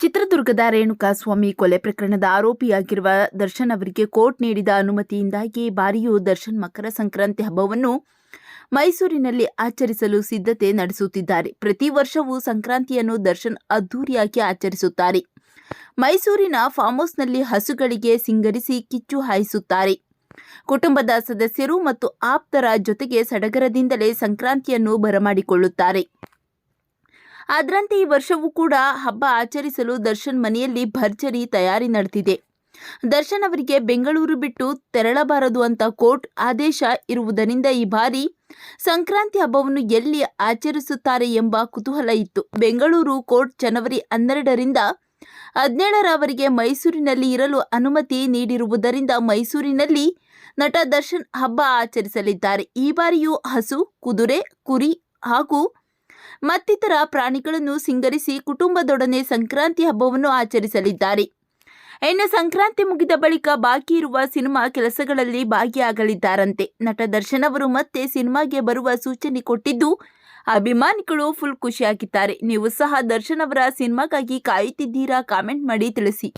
ಚಿತ್ರದುರ್ಗದ ರೇಣುಕಾಸ್ವಾಮಿ ಕೊಲೆ ಪ್ರಕರಣದ ಆರೋಪಿಯಾಗಿರುವ ದರ್ಶನ್ ಅವರಿಗೆ ಕೋರ್ಟ್ ನೀಡಿದ ಅನುಮತಿಯಿಂದಾಗಿ ಬಾರಿಯೂ ದರ್ಶನ್ ಮಕರ ಸಂಕ್ರಾಂತಿ ಹಬ್ಬವನ್ನು ಮೈಸೂರಿನಲ್ಲಿ ಆಚರಿಸಲು ಸಿದ್ಧತೆ ನಡೆಸುತ್ತಿದ್ದಾರೆ. ಪ್ರತಿ ವರ್ಷವೂ ಸಂಕ್ರಾಂತಿಯನ್ನು ದರ್ಶನ್ ಅದ್ದೂರಿಯಾಗಿ ಆಚರಿಸುತ್ತಾರೆ. ಮೈಸೂರಿನ ಫಾರ್ಮ್ ಹೌಸ್ನಲ್ಲಿ ಹಸುಗಳಿಗೆ ಸಿಂಗರಿಸಿ ಕಿಚ್ಚು ಹಾಯಿಸುತ್ತಾರೆ. ಕುಟುಂಬದ ಸದಸ್ಯರು ಮತ್ತು ಆಪ್ತರ ಜೊತೆಗೆ ಸಡಗರದಿಂದಲೇ ಸಂಕ್ರಾಂತಿಯನ್ನು ಬರಮಾಡಿಕೊಳ್ಳುತ್ತಾರೆ. ಅದರಂತೆ ಈ ವರ್ಷವೂ ಕೂಡ ಹಬ್ಬ ಆಚರಿಸಲು ದರ್ಶನ್ ಮನೆಯಲ್ಲಿ ಭರ್ಜರಿ ತಯಾರಿ ನಡೆದಿದೆ. ದರ್ಶನ್ ಅವರಿಗೆ ಬೆಂಗಳೂರು ಬಿಟ್ಟು ತೆರಳಬಾರದು ಅಂತ ಕೋರ್ಟ್ ಆದೇಶ ಇರುವುದರಿಂದ ಈ ಬಾರಿ ಸಂಕ್ರಾಂತಿ ಹಬ್ಬವನ್ನು ಎಲ್ಲಿ ಆಚರಿಸುತ್ತಾರೆ ಎಂಬ ಕುತೂಹಲ ಇತ್ತು. ಬೆಂಗಳೂರು ಕೋರ್ಟ್ ಜನವರಿ ಹನ್ನೆರಡರಿಂದ ಹದಿನೇಳರವರೆಗೆ ಮೈಸೂರಿನಲ್ಲಿ ಇರಲು ಅನುಮತಿ ನೀಡಿರುವುದರಿಂದ ಮೈಸೂರಿನಲ್ಲಿ ನಟ ದರ್ಶನ್ ಹಬ್ಬ ಆಚರಿಸಲಿದ್ದಾರೆ. ಈ ಬಾರಿಯೂ ಹಸು, ಕುದುರೆ, ಕುರಿ ಹಾಗೂ ಮತ್ತಿತರ ಪ್ರಾಣಿಗಳನ್ನು ಸಿಂಗರಿಸಿ ಕುಟುಂಬದೊಡನೆ ಸಂಕ್ರಾಂತಿ ಹಬ್ಬವನ್ನು ಆಚರಿಸಲಿದ್ದಾರೆ. ಇನ್ನು ಸಂಕ್ರಾಂತಿ ಮುಗಿದ ಬಳಿಕ ಬಾಕಿ ಇರುವ ಸಿನಿಮಾ ಕೆಲಸಗಳಲ್ಲಿ ಭಾಗಿಯಾಗಲಿದ್ದಾರಂತೆ. ನಟ ದರ್ಶನ್ ಅವರು ಮತ್ತೆ ಸಿನಿಮಾಗೆ ಬರುವ ಸೂಚನೆ ಕೊಟ್ಟಿದ್ದು, ಅಭಿಮಾನಿಗಳು ಫುಲ್ ಖುಷಿಯಾಗಿದ್ದಾರೆ. ನೀವು ಸಹ ದರ್ಶನ್ ಅವರ ಸಿನಿಮಾಗಾಗಿ ಕಾಯುತ್ತಿದ್ದೀರಾ? ಕಾಮೆಂಟ್ ಮಾಡಿ ತಿಳಿಸಿ.